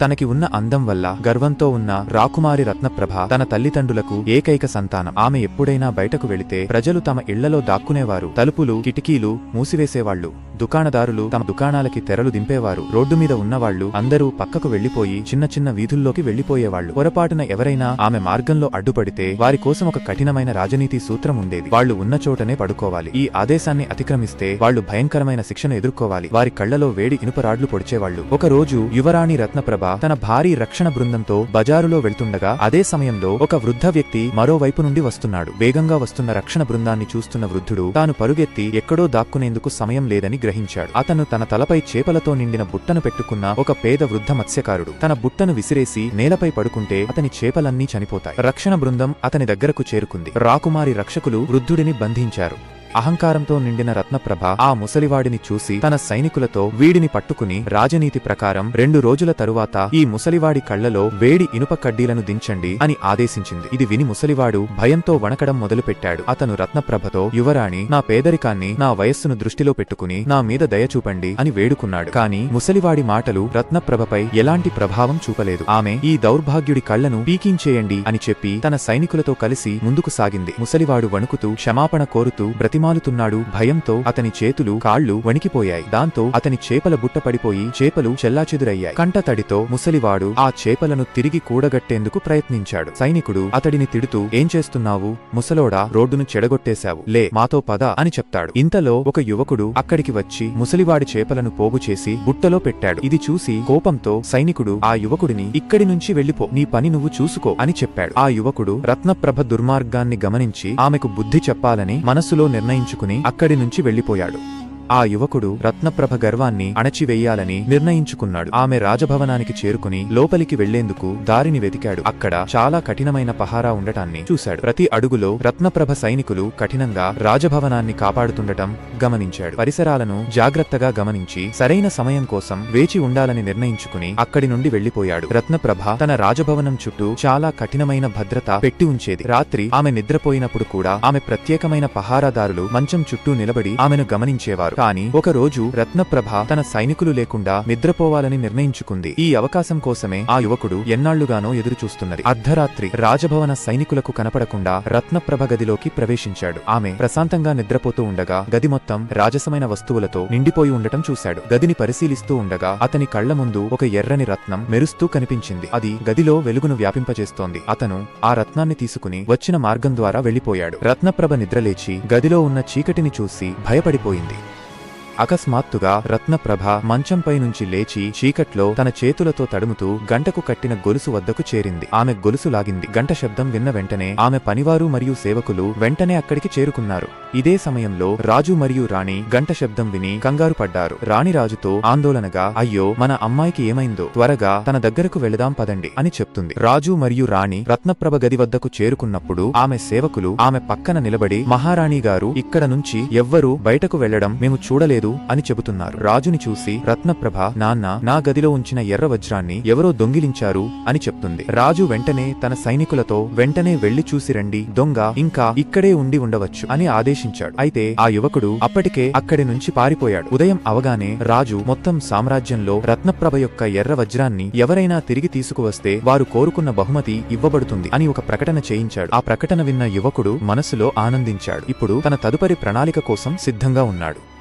తనకి ఉన్న అందం వల్ల గర్వంతో ఉన్న రాకుమారి రత్నప్రభ తన తల్లిదండ్రులకు ఏకైక సంతానం. ఆమె ఎప్పుడైనా బయటకు వెళితే ప్రజలు తమ ఇళ్ళలో దాక్కునేవారు. తలుపులు కిటికీలు మూసివేసేవాళ్ళు దుకాణదారులు తమ దుకాణాలకి తెరలు దింపేవారు. రోడ్డు మీద ఉన్నవాళ్ళు అందరూ పక్కకు వెళ్ళిపోయి చిన్న చిన్న వీధుల్లోకి వెళ్ళిపోయేవాళ్ళు పొరపాటున ఎవరైనా ఆమె మార్గంలో అడ్డుపడితే వారి కోసం ఒక కఠినమైన రాజనీతి సూత్రం ఉండేది. వాళ్ళు ఉన్న చోటనే పడుకోవాలి. ఈ ఆదేశాన్ని అతిక్రమిస్తే వాళ్ళు భయంకరమైన శిక్షను ఎదుర్కోవాలి. వారి కళ్ళలో వేడి ఇనుపరాడ్లు పొడిచేవాళ్ళు ఒక రోజు యువరాణి రత్నప్రభ తన భారీ రక్షణ బృందంతో బజారులో వెళ్తుండగా అదే సమయంలో ఒక వృద్ధ వ్యక్తి మరోవైపు నుండి వస్తున్నాడు. వేగంగా వస్తున్న రక్షణ బృందాన్ని చూస్తున్న వృద్ధుడు తాను పరుగెత్తి ఎక్కడో దాక్కునేందుకు సమయం లేదని గ్రహించాడు. అతను తన తలపై చేపలతో నిండిన బుట్టను పెట్టుకున్న ఒక పేద వృద్ధ మత్స్యకారుడు. తన బుట్టను విసిరేసి నేలపై పడుకుంటే అతని చేపలన్నీ చనిపోతాయి. రక్షణ బృందం అతని దగ్గరకు చేరుకుంది. రాకుమారి రక్షకులు వృద్ధుడిని బంధించారు. అహంకారంతో నిండిన రత్నప్రభ ఆ ముసలివాడిని చూసి తన సైనికులతో వీడిని పట్టుకుని రాజనీతి ప్రకారం రెండు రోజుల తరువాత ఈ ముసలివాడి కళ్ళలో వేడి ఇనుప కడ్డీలను దించండి అని ఆదేశించింది. ఇది విని ముసలివాడు భయంతో వణకడం మొదలుపెట్టాడు. అతను రత్నప్రభతో యువరాణి నా పేదరికాన్ని నా వయస్సును దృష్టిలో పెట్టుకుని నా మీద దయ చూపండి అని వేడుకున్నాడు. కాని ముసలివాడి మాటలు రత్నప్రభపై ఎలాంటి ప్రభావం చూపలేదు. ఆమె ఈ దౌర్భాగ్యుడి కళ్ళను పీకించేయండి అని చెప్పి తన సైనికులతో కలిసి ముందుకు సాగింది. ముసలివాడు వణుకుతూ క్షమాపణ కోరుతూ బ్రతిమాలుతున్నాడు భయంతో అతని చేతులు కాళ్ళు వణికిపోయాయి. దాంతో అతని చేపల బుట్ట పడిపోయి చేపలు చెల్లాచెదురయ్యాయి. కంట తడితో ముసలివాడు ఆ చేపలను తిరిగి కూడగట్టేందుకు ప్రయత్నించాడు. సైనికుడు అతడిని తిడుతూ ఏం చేస్తున్నావు? ముసలోడా రోడ్డును చెడగొట్టేశావు. లే మాతో పద అని చెప్తాడు. ఇంతలో ఒక యువకుడు అక్కడికి వచ్చి ముసలివాడి చేపలను పోగు చేసి బుట్టలో పెట్టాడు. ఇది చూసి కోపంతో సైనికుడు ఆ యువకుడిని ఇక్కడి నుంచి వెళ్ళిపో నీ పని నువ్వు చూసుకో అని చెప్పాడు. ఆ యువకుడు రత్నప్రభ దుర్మార్గాన్ని గమనించి ఆమెకు బుద్ధి చెప్పాలని మనసులో నిర్ణయం నిర్ణయించుకుని అక్కడి నుంచి వెళ్ళిపోయాడు ఆ యువకుడు రత్నప్రభ గర్వాన్ని అణచివేయాలని నిర్ణయించుకున్నాడు. ఆమె రాజభవనానికి చేరుకుని లోపలికి వెళ్ళేందుకు దారిని వెతికాడు. అక్కడ చాలా కఠినమైన పహారా ఉండటాన్ని చూశాడు. ప్రతి అడుగులో రత్నప్రభ సైనికులు కఠినంగా రాజభవనాన్ని కాపాడుతుండటం గమనించాడు. పరిసరాలను జాగ్రత్తగా గమనించి సరైన సమయం కోసం వేచి ఉండాలని నిర్ణయించుకుని అక్కడి నుండి వెళ్ళిపోయాడు రత్నప్రభ తన రాజభవనం చుట్టూ చాలా కఠినమైన భద్రత పెట్టి ఉంచేది. రాత్రి ఆమె నిద్రపోయినప్పుడు కూడా ఆమె ప్రత్యేకమైన పహారాదారులు మంచం చుట్టూ నిలబడి ఆమెను గమనించేవారు. కాని ఒక రోజు రత్నప్రభ తన సైనికులు లేకుండా నిద్రపోవాలని నిర్ణయించుకుంది. ఈ అవకాశం కోసమే ఆ యువకుడు ఎన్నాళ్ళుగానో ఎదురుచూస్తున్నది. అర్ధరాత్రి రాజభవన సైనికులకు కనపడకుండా రత్నప్రభ గదిలోకి ప్రవేశించాడు. ఆమె ప్రశాంతంగా నిద్రపోతూ ఉండగా గది మొత్తం రాజసమైన వస్తువులతో నిండిపోయి ఉండటం చూశాడు. గదిని పరిశీలిస్తూ ఉండగా అతని కళ్ళ ముందు ఒక ఎర్రని రత్నం మెరుస్తూ కనిపించింది. అది గదిలో వెలుగును వ్యాపింపజేస్తోంది. అతను ఆ రత్నాన్ని తీసుకుని వచ్చిన మార్గం ద్వారా వెళ్ళిపోయాడు రత్నప్రభ నిద్రలేచి గదిలో ఉన్న చీకటిని చూసి భయపడిపోయింది. అకస్మాత్తుగా రత్నప్రభ మంచంపై నుంచి లేచి చీకట్లో తన చేతులతో తడుముతూ గంటకు కట్టిన గొలుసు వద్దకు చేరింది. ఆమె గొలుసు లాగింది. గంట శబ్దం విన్న వెంటనే ఆమె పనివారు మరియు సేవకులు వెంటనే అక్కడికి చేరుకున్నారు. ఇదే సమయంలో రాజు మరియు రాణి గంట శబ్దం విని కంగారు పడ్డారు. రాణి రాజుతో ఆందోళనగా అయ్యో మన అమ్మాయికి ఏమైందో? త్వరగా తన దగ్గరకు వెళదాం పదండి అని చెప్తుంది. రాజు మరియు రాణి రత్నప్రభ గది వద్దకు చేరుకున్నప్పుడు ఆమె సేవకులు ఆమె పక్కన నిలబడి మహారాణి గారు ఇక్కడ నుంచి ఎవ్వరూ బయటకు వెళ్ళడం మేము చూడలేదు. అని చెబుతున్నారు. రాజుని చూసి రత్నప్రభ నాన్న నా గదిలో ఉంచిన ఎర్ర వజ్రాన్ని ఎవరో దొంగిలించారు అని చెప్తుంది. రాజు వెంటనే తన సైనికులతో వెంటనే వెళ్ళి చూసి రండి దొంగ ఇంకా ఇక్కడే ఉండి ఉండవచ్చు అని ఆదేశించాడు. అయితే ఆ యువకుడు అప్పటికే అక్కడి నుంచి పారిపోయాడు. ఉదయం అవగానే రాజు మొత్తం సామ్రాజ్యంలో రత్నప్రభ యొక్క ఎర్ర వజ్రాన్ని ఎవరైనా తిరిగి తీసుకువస్తే వారు కోరుకున్న బహుమతి ఇవ్వబడుతుంది అని ఒక ప్రకటన చేయించాడు. ఆ ప్రకటన విన్న యువకుడు మనసులో ఆనందించాడు. ఇప్పుడు తన తదుపరి ప్రణాళిక కోసం సిద్ధంగా ఉన్నాడు.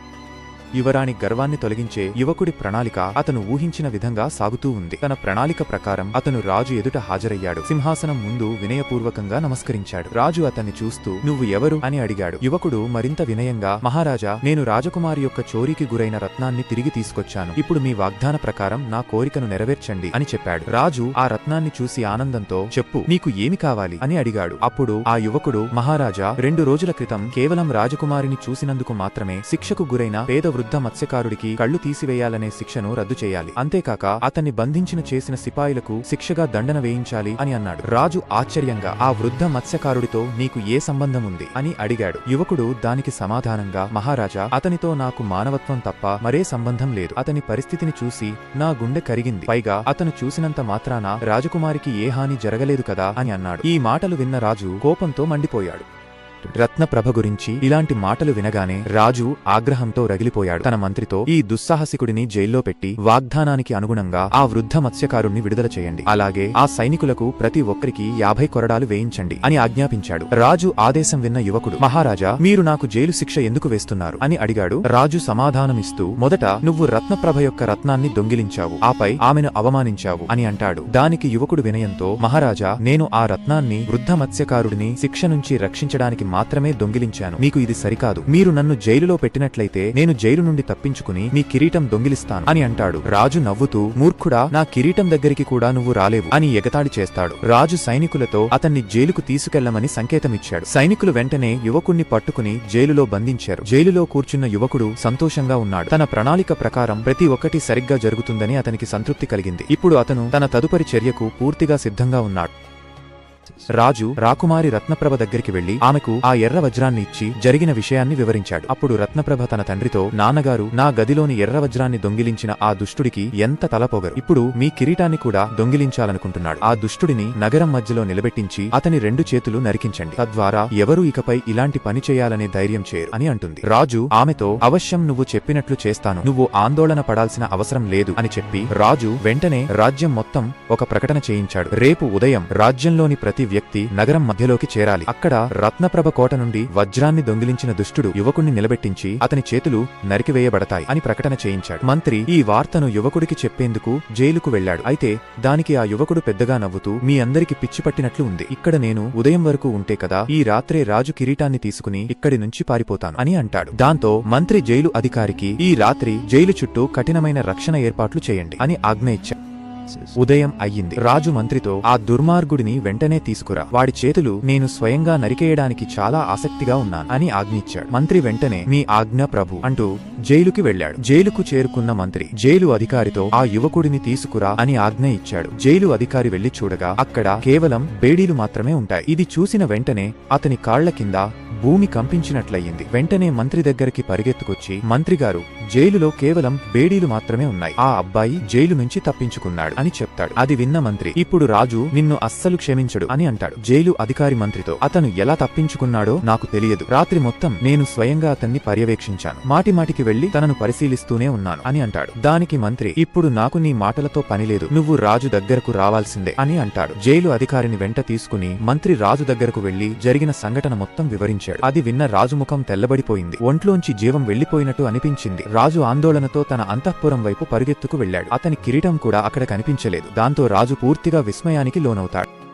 యువరాణి గర్వాన్ని తొలగించే యువకుడి ప్రణాళిక అతను ఊహించిన విధంగా సాగుతూ ఉంది. తన ప్రణాళిక ప్రకారం అతను రాజు ఎదుట హాజరయ్యాడు. సింహాసనం ముందు వినయపూర్వకంగా నమస్కరించాడు. రాజు అతన్ని చూస్తూ నువ్వు ఎవరు? అని అడిగాడు. యువకుడు మరింత వినయంగా మహారాజా నేను రాజకుమారి యొక్క చోరీకి గురైన రత్నాన్ని తిరిగి తీసుకొచ్చాను. ఇప్పుడు మీ వాగ్దాన ప్రకారం నా కోరికను నెరవేర్చండి అని చెప్పాడు. రాజు ఆ రత్నాన్ని చూసి ఆనందంతో చెప్పు నీకు ఏమి కావాలి? అని అడిగాడు. అప్పుడు ఆ యువకుడు మహారాజా రెండు రోజుల క్రితం కేవలం రాజకుమారిని చూసినందుకు మాత్రమే శిక్షకు గురైన పేద వృద్ధ మత్స్యకారుడికి కళ్ళు తీసివేయాలనే శిక్షను రద్దు చేయాలి. అంతేకాక అతన్ని బంధించిన చేసిన సిపాయిలకు శిక్షగా దండన వేయించాలి అని అన్నాడు. రాజు ఆశ్చర్యంగా ఆ వృద్ధ మత్స్యకారుడితో నీకు ఏ సంబంధం ఉంది అని అడిగాడు. యువకుడు దానికి సమాధానంగా మహారాజా అతనితో నాకు మానవత్వం తప్ప మరే సంబంధం లేదు. అతని పరిస్థితిని చూసి నా గుండె కరిగింది. పైగా అతను చూసినంత మాత్రాన రాజకుమారికి ఏ హాని జరగలేదు కదా? అని అన్నాడు. ఈ మాటలు విన్న రాజు కోపంతో మండిపోయాడు. రత్నప్రభ గురించి ఇలాంటి మాటలు వినగానే రాజు ఆగ్రహంతో రగిలిపోయాడు. తన మంత్రితో ఈ దుస్సాహసికుడిని జైల్లో పెట్టి వాగ్దానానికి అనుగుణంగా ఆ వృద్ధ మత్స్యకారుణ్ణి విడుదల చేయండి. అలాగే ఆ సైనికులకు ప్రతి ఒక్కరికి యాభై కొరడాలు వేయించండి అని ఆజ్ఞాపించాడు. రాజు ఆదేశం విన్న యువకుడు మహారాజా మీరు నాకు జైలు శిక్ష ఎందుకు వేస్తున్నారు? అని అడిగాడు. రాజు సమాధానమిస్తూ మొదట నువ్వు రత్నప్రభ యొక్క రత్నాన్ని దొంగిలించావు. ఆపై ఆమెను అవమానించావు అని అంటాడు. దానికి యువకుడు వినయంతో మహారాజా నేను ఆ రత్నాన్ని వృద్ధ మత్స్యకారుడిని శిక్ష నుంచి రక్షించడానికి మాత్రమే దొంగిలించాను. మీకు ఇది సరికాదు. మీరు నన్ను జైలులో పెట్టినట్లయితే నేను జైలు నుండి తప్పించుకుని మీ కిరీటం దొంగిలిస్తాను అని అంటాడు. రాజు నవ్వుతూ మూర్ఖుడా నా కిరీటం దగ్గరికి కూడా నువ్వు రాలేవు అని ఎగతాళి చేస్తాడు. రాజు సైనికులతో అతన్ని జైలుకు తీసుకెళ్ళమని సంకేతమిచ్చాడు. సైనికులు వెంటనే యువకుణ్ణి పట్టుకుని జైలులో బంధించారు. జైలులో కూర్చున్న యువకుడు సంతోషంగా ఉన్నాడు. తన ప్రణాళిక ప్రకారం ప్రతి ఒక్కటి సరిగ్గా జరుగుతుందని అతనికి సంతృప్తి కలిగింది. ఇప్పుడు అతను తన తదుపరి చర్యకు పూర్తిగా సిద్ధంగా ఉన్నాడు. రాజు రాకుమారి రత్నప్రభ దగ్గరికి వెళ్ళి ఆమెకు ఆ ఎర్ర వజ్రాన్ని ఇచ్చి జరిగిన విషయాన్ని వివరించాడు. అప్పుడు రత్నప్రభ తన తండ్రితో నాన్నగారు నా గదిలోని ఎర్ర వజ్రాన్ని దొంగిలించిన ఆ దుష్టుడికి ఎంత తలపోగరు ఇప్పుడు మీ కిరీటాన్ని కూడా దొంగిలించాలనుకుంటున్నాడు. ఆ దుష్టుడిని నగరం మధ్యలో నిలబెట్టించి అతని రెండు చేతులు నరికించండి. తద్వారా ఎవరూ ఇకపై ఇలాంటి పని చేయాలనే ధైర్యం చేయరు అని అంటుంది. రాజు ఆమెతో అవశ్యం నువ్వు చెప్పినట్లు చేస్తాను. నువ్వు ఆందోళన పడాల్సిన అవసరం లేదు అని చెప్పి రాజు వెంటనే రాజ్యం మొత్తం ఒక ప్రకటన చేయించాడు. రేపు ఉదయం రాజ్యంలోని ప్రతి వ్యక్తి నగరం మధ్యలోకి చేరాలి. అక్కడ రత్నప్రభ కోట నుండి వజ్రాన్ని దొంగిలించిన దుష్టుడు యువకుణ్ణి నిలబెట్టించి అతని చేతులు నరికివేయబడతాయి అని ప్రకటన చేయించాడు. మంత్రి ఈ వార్తను యువకుడికి చెప్పేందుకు జైలుకు వెళ్ళాడు అయితే దానికి ఆ యువకుడు పెద్దగా నవ్వుతూ మీ అందరికి పిచ్చి పట్టినట్లు ఉంది. ఇక్కడ నేను ఉదయం వరకు ఉంటే కదా ఈ రాత్రే రాజు కిరీటాన్ని తీసుకుని ఇక్కడి నుంచి పారిపోతాను అని అంటాడు. దాంతో మంత్రి జైలు అధికారికి ఈ రాత్రి జైలు చుట్టూ కఠినమైన రక్షణ ఏర్పాట్లు చేయండి అని ఆజ్ఞ ఇచ్చాడు. ఉదయం అయ్యింది. రాజు మంత్రితో ఆ దుర్మార్గుడిని వెంటనే తీసుకురా. వాడి చేతులు నేను స్వయంగా నరికేయడానికి చాలా ఆసక్తిగా ఉన్నాను అని ఆజ్ఞిచ్చాడు. మంత్రి వెంటనే మీ ఆజ్ఞ ప్రభు అంటూ జైలుకి వెళ్ళాడు జైలుకు చేరుకున్న మంత్రి జైలు అధికారితో ఆ యువకుడిని తీసుకురా అని ఆజ్ఞ ఇచ్చాడు. జైలు అధికారి వెళ్ళి చూడగా అక్కడ కేవలం బేడీలు మాత్రమే ఉంటాయి. ఇది చూసిన వెంటనే అతని కాళ్ళ కింద భూమి కంపించినట్లయింది. వెంటనే మంత్రి దగ్గరికి పరిగెత్తుకొచ్చి మంత్రిగారు జైలులో కేవలం బేడీలు మాత్రమే ఉన్నాయి. ఆ అబ్బాయి జైలు నుంచి తప్పించుకున్నాడు. అని చెప్తాడు. అది విన్న మంత్రి ఇప్పుడు రాజు నిన్ను అస్సలు క్షమించడు అని అంటాడు. జైలు అధికారి మంత్రితో అతను ఎలా తప్పించుకున్నాడో నాకు తెలియదు. రాత్రి మొత్తం నేను స్వయంగా అతన్ని పర్యవేక్షించాను. మాటిమాటికి వెళ్ళి తనను పరిశీలిస్తూనే ఉన్నాను అని అంటాడు. దానికి మంత్రి ఇప్పుడు నాకు నీ మాటలతో పనిలేదు నువ్వు రాజు దగ్గరకు రావాల్సిందే అని అంటాడు. జైలు అధికారిని వెంట తీసుకుని మంత్రి రాజు దగ్గరకు వెళ్ళి జరిగిన సంఘటన మొత్తం వివరించాడు. అది విన్న రాజు ముఖం తెల్లబడిపోయింది. ఒంట్లోంచి జీవం వెళ్ళిపోయినట్టు అనిపించింది. రాజు ఆందోళనతో తన అంతఃపురం వైపు పరుగెత్తుకు వెళ్ళాడు అతని కిరీటం కూడా అక్కడ కనిపించలేదు. దాంతో రాజు పూర్తిగా విస్మయానికి లోనవుతాడు.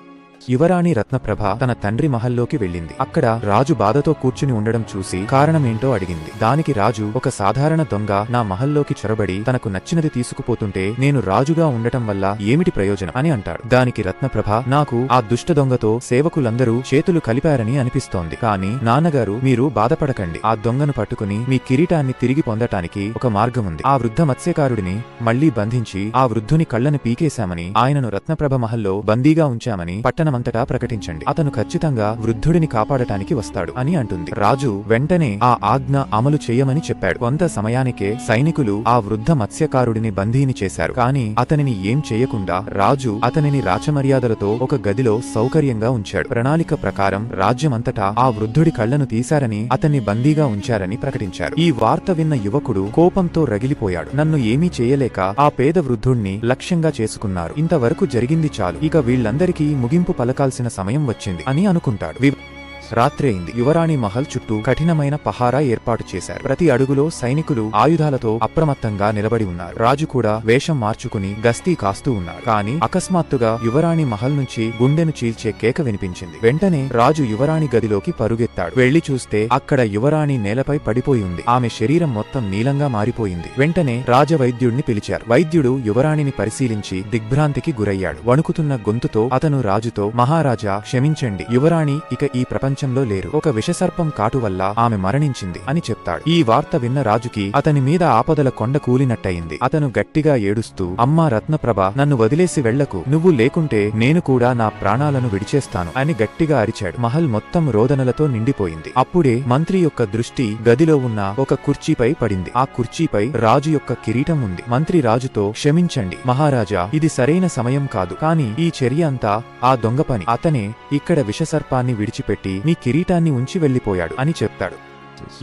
యువరాణి రత్నప్రభ తన తండ్రి మహల్లోకి వెళ్ళింది. అక్కడ రాజు బాధతో కూర్చుని ఉండడం చూసి కారణమేంటో అడిగింది. దానికి రాజు ఒక సాధారణ దొంగ నా మహల్లోకి చొరబడి తనకు నచ్చినది తీసుకుపోతుంటే నేను రాజుగా ఉండటం వల్ల ఏమిటి ప్రయోజనం అని అంటాడు. దానికి రత్నప్రభ నాకు ఆ దుష్ట దొంగతో సేవకులందరూ చేతులు కలిపారని అనిపిస్తోంది. కానీ నాన్నగారు మీరు బాధపడకండి. ఆ దొంగను పట్టుకుని మీ కిరీటాన్ని తిరిగి పొందటానికి ఒక మార్గం ఉంది. ఆ వృద్ధ మత్స్యకారుడిని మళ్ళీ బంధించి ఆ వృద్ధుని కళ్ళను పీకేశామని ఆయనను రత్నప్రభ మహల్లో బందీగా ఉంచామని పట్టణమంతటా ప్రకటించండి. అతను ఖచ్చితంగా వృద్ధుడిని కాపాడటానికి వస్తాడు అని అంటుంది. రాజు వెంటనే ఆ ఆజ్ఞ అమలు చేయమని చెప్పాడు. కొంత సమయానికే సైనికులు ఆ వృద్ధ మత్స్యకారుడిని బందీని చేశారు. కాని అతనిని ఏం చేయకుండా రాజు అతనిని రాచమర్యాదలతో ఒక గదిలో సౌకర్యంగా ఉంచాడు. ప్రణాళిక ప్రకారం రాజ్యమంతటా ఆ వృద్ధుడి కళ్ళను తీశారని అతన్ని బందీగా ఉంచారని ప్రకటించారు. ఈ వార్త విన్న యువకుడు కోపంతో రగిలిపోయాడు. నన్ను ఏమీ చేయలేక ఆ పేద వృద్ధుణ్ణి లక్ష్యంగా చేసుకున్నారు. ఇంతవరకు జరిగింది చాలు. ఇక వీళ్ళందరికీ ముగింపు పలకాల్సిన సమయం వచ్చింది అని అనుకుంటాడు. వి- రాత్రి అయింది. యువరాణి మహల్ చుట్టూ కఠినమైన పహారా ఏర్పాటు చేశారు. ప్రతి అడుగులో సైనికులు ఆయుధాలతో అప్రమత్తంగా నిలబడి ఉన్నారు. రాజు కూడా వేషం మార్చుకుని గస్తీ కాస్తూ ఉన్నారు కానీ అకస్మాత్తుగా యువరాణి మహల్ నుంచి గుండెను చీల్చే కేక వినిపించింది. వెంటనే రాజు యువరాణి గదిలోకి పరుగెత్తాడు. వెళ్ళి చూస్తే అక్కడ యువరాణి నేలపై పడిపోయి ఉంది. ఆమె శరీరం మొత్తం నీలంగా మారిపోయింది. వెంటనే రాజవైద్యుడిని పిలిచారు. వైద్యుడు యువరాణిని పరిశీలించి దిగ్భ్రాంతికి గురయ్యాడు. వణుకుతున్న గొంతుతో అతను రాజుతో మహారాజా క్షమించండి. యువరాణి ఇక ఈ ప్రపంచ ప్రపంచంలో లేరు. ఒక విషసర్పం కాటు వల్ల ఆమె మరణించింది అని చెప్తాడు. ఈ వార్త విన్న రాజుకి అతని మీద ఆపదల కొండ కూలినట్టయింది. అతను గట్టిగా ఏడుస్తూ అమ్మా రత్నప్రభ నన్ను వదిలేసి వెళ్ళకు నువ్వు లేకుంటే నేను కూడా నా ప్రాణాలను విడిచేస్తాను అని గట్టిగా అరిచాడు. మహల్ మొత్తం రోదనలతో నిండిపోయింది. అప్పుడే మంత్రి యొక్క దృష్టి గదిలో ఉన్న ఒక కుర్చీపై పడింది. ఆ కుర్చీపై రాజు యొక్క కిరీటం ఉంది. మంత్రి రాజుతో క్షమించండి మహారాజా ఇది సరైన సమయం కాదు. కాని ఈ చర్య అంతా ఆ దొంగ పని. అతనే ఇక్కడ విషసర్పాన్ని విడిచిపెట్టి నీ కిరీటాన్ని ఉంచి వెళ్ళిపోయాడు అని చెప్తాడు.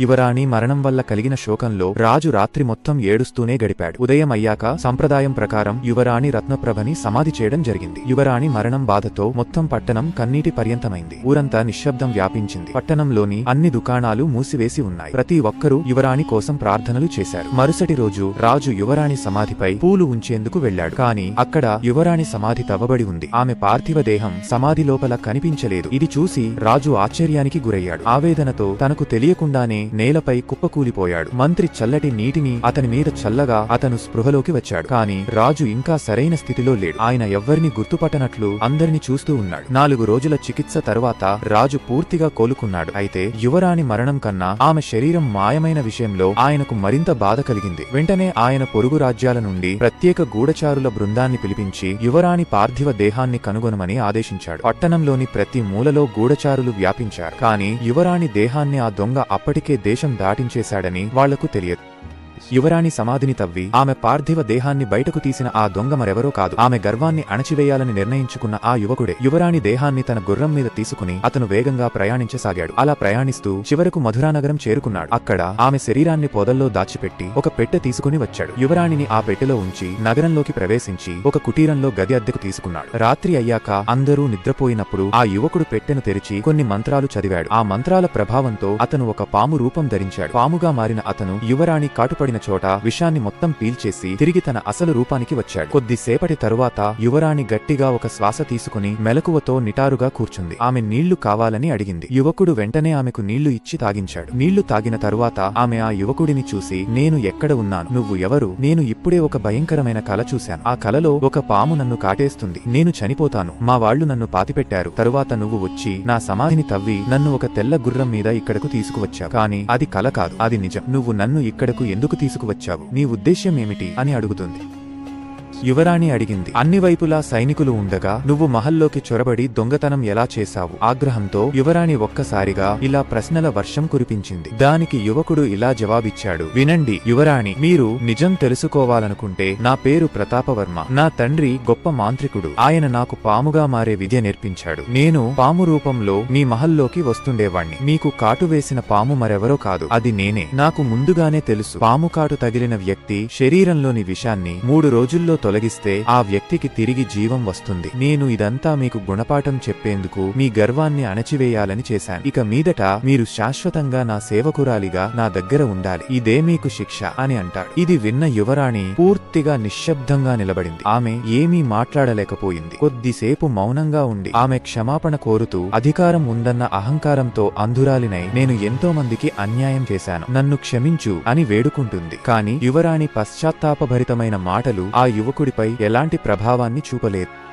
యువరాణి మరణం వల్ల కలిగిన శోకంలో రాజు రాత్రి మొత్తం ఏడుస్తూనే గడిపాడు. ఉదయం అయ్యాక సంప్రదాయం ప్రకారం యువరాణి రత్నప్రభని సమాధి చేయడం జరిగింది. యువరాణి మరణం బాధతో మొత్తం పట్టణం కన్నీటి పర్యంతమైంది. ఊరంతా నిశ్శబ్దం వ్యాపించింది. పట్టణంలోని అన్ని దుకాణాలు మూసివేసి ఉన్నాయి. ప్రతి ఒక్కరూ యువరాణి కోసం ప్రార్థనలు చేశారు. మరుసటి రోజు రాజు యువరాణి సమాధిపై పూలు ఉంచేందుకు వెళ్ళాడు కాని అక్కడ యువరాణి సమాధి తవ్వబడి ఉంది. ఆమె పార్థివ దేహం సమాధి లోపల కనిపించలేదు. ఇది చూసి రాజు ఆశ్చర్యానికి గురయ్యాడు. ఆవేదనతో తనకు తెలియకుండా చూడగానే నేలపై కుప్పకూలిపోయాడు మంత్రి చల్లటి నీటిని అతని మీద చల్లగా అతను స్పృహలోకి వచ్చాడు. కాని రాజు ఇంకా సరైన స్థితిలో లేడు. ఆయన ఎవ్వరిని గుర్తుపట్టనట్లు అందరిని చూస్తూ ఉన్నాడు. నాలుగు రోజుల చికిత్స తరువాత రాజు పూర్తిగా కోలుకున్నాడు. అయితే యువరాణి మరణం కన్నా ఆమె శరీరం మాయమైన విషయంలో ఆయనకు మరింత బాధ కలిగింది. వెంటనే ఆయన పొరుగు రాజ్యాల నుండి ప్రత్యేక గూఢచారుల బృందాన్ని పిలిపించి యువరాణి పార్థివ దేహాన్ని కనుగొనమని ఆదేశించాడు. పట్టణంలోని ప్రతి మూలలో గూఢచారులు వ్యాపించారు. కాని యువరాణి దేహాన్ని ఆ దొంగ అప్పటి ఇప్పటికే దేశం దాటించేశాడని వాళ్ళకు తెలియదు. యువరాణి సమాధిని తవ్వి ఆమె పార్థివ దేహాన్ని బయటకు తీసిన ఆ దొంగ మరెవరో కాదు. ఆమె గర్వాన్ని అణచివేయాలని నిర్ణయించుకున్న ఆ యువకుడే యువరాణి దేహాన్ని తన గుర్రం మీద తీసుకుని అతను వేగంగా ప్రయాణించసాగాడు. అలా ప్రయాణిస్తూ చివరకు మధురానగరం చేరుకున్నాడు. అక్కడ ఆమె శరీరాన్ని పొదల్లో దాచిపెట్టి ఒక పెట్టె తీసుకుని వచ్చాడు. యువరాణిని ఆ పెట్టెలో ఉంచి నగరంలోకి ప్రవేశించి ఒక కుటీరంలో గది అద్దెకు తీసుకున్నాడు. రాత్రి అయ్యాక అందరూ నిద్రపోయినప్పుడు ఆ యువకుడు పెట్టెను తెరిచి కొన్ని మంత్రాలు చదివాడు. ఆ మంత్రాల ప్రభావంతో అతను ఒక పాము రూపం ధరించాడు. పాముగా మారిన అతను యువరాణి కాటుపడి కాటుపడిన చోట విషాన్ని మొత్తం పీల్చేసి తిరిగి తన అసలు రూపానికి వచ్చాడు. కొద్దిసేపటి తరువాత యువరాణి గట్టిగా ఒక శ్వాస తీసుకుని మెలకువతో నిటారుగా కూర్చుంది. ఆమె నీళ్ళు కావాలని అడిగింది. యువకుడు వెంటనే ఆమెకు నీళ్ళు ఇచ్చి తాగించాడు. నీళ్ళు తాగిన తరువాత ఆమె ఆ యువకుడిని చూసి నేను ఎక్కడ ఉన్నాను? నువ్వు ఎవరు? నేను ఇప్పుడే ఒక భయంకరమైన కల చూశాను. ఆ కలలో ఒక పాము నన్ను కాటేస్తుంది. నేను చనిపోతాను. మా వాళ్ళు నన్ను పాతిపెట్టారు. తరువాత నువ్వు వచ్చి నా సమాధిని తవ్వి నన్ను ఒక తెల్ల గుర్రం మీద ఇక్కడకు తీసుకువచ్చావు. కానీ అది కల కాదు. అది నిజం. నువ్వు నన్ను ఇక్కడకు ఎందుకు తీసుకువచ్చావు. నీ ఉద్దేశ్యం ఏమిటి? అని అడుగుతుంది. యువరాణి అడిగింది. అన్ని వైపులా సైనికులు ఉండగా నువ్వు మహల్లోకి చొరబడి దొంగతనం ఎలా చేశావు? ఆగ్రహంతో యువరాణి ఒక్కసారిగా ఇలా ప్రశ్నల వర్షం కురిపించింది. దానికి యువకుడు ఇలా జవాబిచ్చాడు. వినండి యువరాణి మీరు నిజం తెలుసుకోవాలనుకుంటే నా పేరు ప్రతాపవర్మ. నా తండ్రి గొప్ప మాంత్రికుడు. ఆయన నాకు పాముగా మారే విద్య నేర్పించాడు. నేను పాము రూపంలో మీ మహల్లోకి వస్తుండేవాణ్ణి. మీకు కాటు వేసిన పాము మరెవరో కాదు. అది నేనే. నాకు ముందుగానే తెలుసు. పాము కాటు తగిలిన వ్యక్తి శరీరంలోని విషాన్ని మూడు రోజుల్లో తొలగిస్తే ఆ వ్యక్తికి తిరిగి జీవం వస్తుంది. నేను ఇదంతా మీకు గుణపాఠం చెప్పేందుకు మీ గర్వాన్ని అణచివేయాలని చేశాను. ఇక మీదట మీరు శాశ్వతంగా నా సేవకురాలిగా నా దగ్గర ఉండాలి. ఇదే మీకు శిక్ష అని అంటాడు. ఇది విన్న యువరాణి పూర్తిగా నిశ్శబ్దంగా నిలబడింది. ఆమె ఏమీ మాట్లాడలేకపోయింది. కొద్దిసేపు మౌనంగా ఉండి ఆమె క్షమాపణ కోరుతూ అధికారం ఉందన్న అహంకారంతో అంధురాలినై నేను ఎంతో మందికి అన్యాయం చేశాను. నన్ను క్షమించు అని వేడుకుంటుంది. కాని యువరాణి పశ్చాత్తాపభరితమైన మాటలు ఆ యువ యువకుడిపై ఎలాంటి ప్రభావాన్ని చూపలేదు.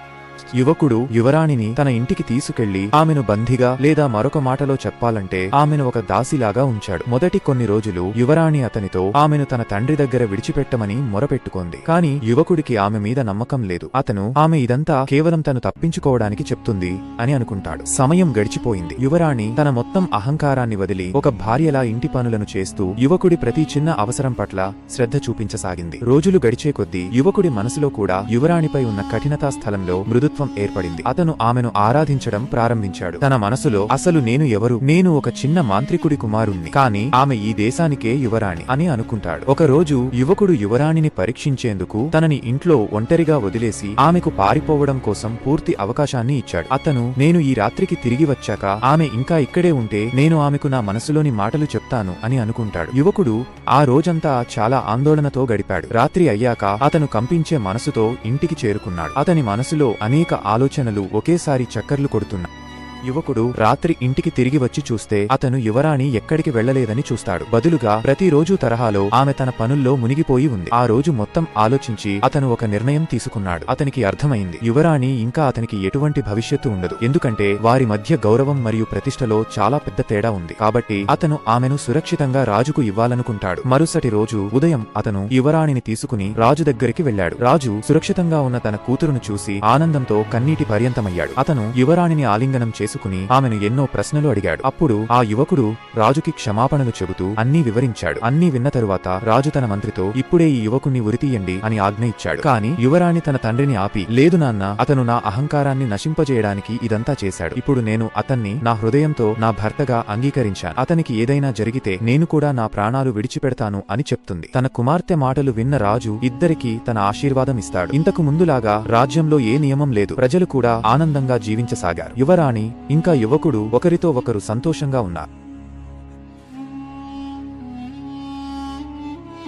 యువకుడు యువరాణిని తన ఇంటికి తీసుకెళ్ళి ఆమెను బంధిగా లేదా మరొక మాటలో చెప్పాలంటే ఆమెను ఒక దాసిలాగా ఉంచాడు. మొదటి కొన్ని రోజులు యువరాణి అతనితో ఆమెను తన తండ్రి దగ్గర విడిచిపెట్టమని మొరపెట్టుకుంది. కాని యువకుడికి ఆమె మీద నమ్మకం లేదు. అతను ఆమె ఇదంతా కేవలం తను తప్పించుకోవడానికి చెప్తుంది అని అనుకుంటాడు. సమయం గడిచిపోయింది. యువరాణి తన మొత్తం అహంకారాన్ని వదిలి ఒక భార్యలా ఇంటి పనులను చేస్తూ యువకుడి ప్రతి చిన్న అవసరం పట్ల శ్రద్ధ చూపించసాగింది. రోజులు గడిచే కొద్దీ యువకుడి మనసులో కూడా యువరాణిపై ఉన్న కఠినతా స్థలంలో మృదుత్వం ఏర్పడింది. అతను ఆమెను ఆరాధించడం ప్రారంభించాడు. తన మనసులో అసలు నేను ఎవరు? నేను ఒక చిన్న మాంత్రికుడి కుమారుణ్ణి. కాని ఆమె ఈ దేశానికే యువరాణి అని అనుకుంటాడు. ఒకరోజు యువకుడు యువరాణిని పరీక్షించేందుకు తనని ఇంట్లో ఒంటరిగా వదిలేసి ఆమెకు పారిపోవడం కోసం పూర్తి అవకాశాన్ని ఇచ్చాడు. అతను నేను ఈ రాత్రికి తిరిగి వచ్చాక ఆమె ఇంకా ఇక్కడే ఉంటే నేను ఆమెకు నా మనసులోని మాటలు చెప్తాను అని అనుకుంటాడు. యువకుడు ఆ రోజంతా చాలా ఆందోళనతో గడిపాడు. రాత్రి అయ్యాక అతను కంపించే మనసుతో ఇంటికి చేరుకున్నాడు. అతని మనసులో అనేక ఆలోచనలు ఒకేసారి చక్కర్లు కొడుతున్నాయి. యువకుడు రాత్రి ఇంటికి తిరిగి వచ్చి చూస్తే అతను యువరాణి ఎక్కడికి వెళ్ళలేదని చూస్తాడు. బదులుగా ప్రతిరోజు తరహాలో ఆమె తన పనుల్లో మునిగిపోయి ఉంది. ఆ రోజు మొత్తం ఆలోచించి అతను ఒక నిర్ణయం తీసుకున్నాడు. అతనికి అర్థమైంది. యువరాణి ఇంకా అతనికి ఎటువంటి భవిష్యత్తు ఉండదు. ఎందుకంటే వారి మధ్య గౌరవం మరియు ప్రతిష్టలో చాలా పెద్ద తేడా ఉంది. కాబట్టి అతను ఆమెను సురక్షితంగా రాజుకు ఇవ్వాలనుకుంటాడు. మరుసటి రోజు ఉదయం అతను యువరాణిని తీసుకుని రాజు దగ్గరికి వెళ్ళాడు రాజు సురక్షితంగా ఉన్న తన కూతురును చూసి ఆనందంతో కన్నీటి పర్యంతమయ్యాడు. అతను యువరాణిని ఆలింగనం చేసి చేసుకుని ఆమెను ఎన్నో ప్రశ్నలు అడిగాడు. అప్పుడు ఆ యువకుడు రాజుకి క్షమాపణలు చెబుతూ అన్నీ వివరించాడు. అన్నీ విన్న తరువాత రాజు తన మంత్రితో ఇప్పుడే ఈ యువకుణ్ణి ఉరితీయండి అని ఆజ్ఞ ఇచ్చాడు. కాని యువరాణి తన తండ్రిని ఆపి లేదు నాన్న అతను నా అహంకారాన్ని నశింపజేయడానికి ఇదంతా చేశాడు. ఇప్పుడు నేను అతన్ని నా హృదయంతో నా భర్తగా అంగీకరించాను. అతనికి ఏదైనా జరిగితే నేను కూడా నా ప్రాణాలు విడిచిపెడతాను అని చెప్తుంది. తన కుమార్తె మాటలు విన్న రాజు ఇద్దరికీ తన ఆశీర్వాదం ఇస్తాడు. ఇంతకు ముందులాగా రాజ్యంలో ఏ నియమం లేదు. ప్రజలు కూడా ఆనందంగా జీవించసాగారు. యువరాణి ఇంకా యువకుడు ఒకరితో ఒకరు సంతోషంగా ఉన్నారు.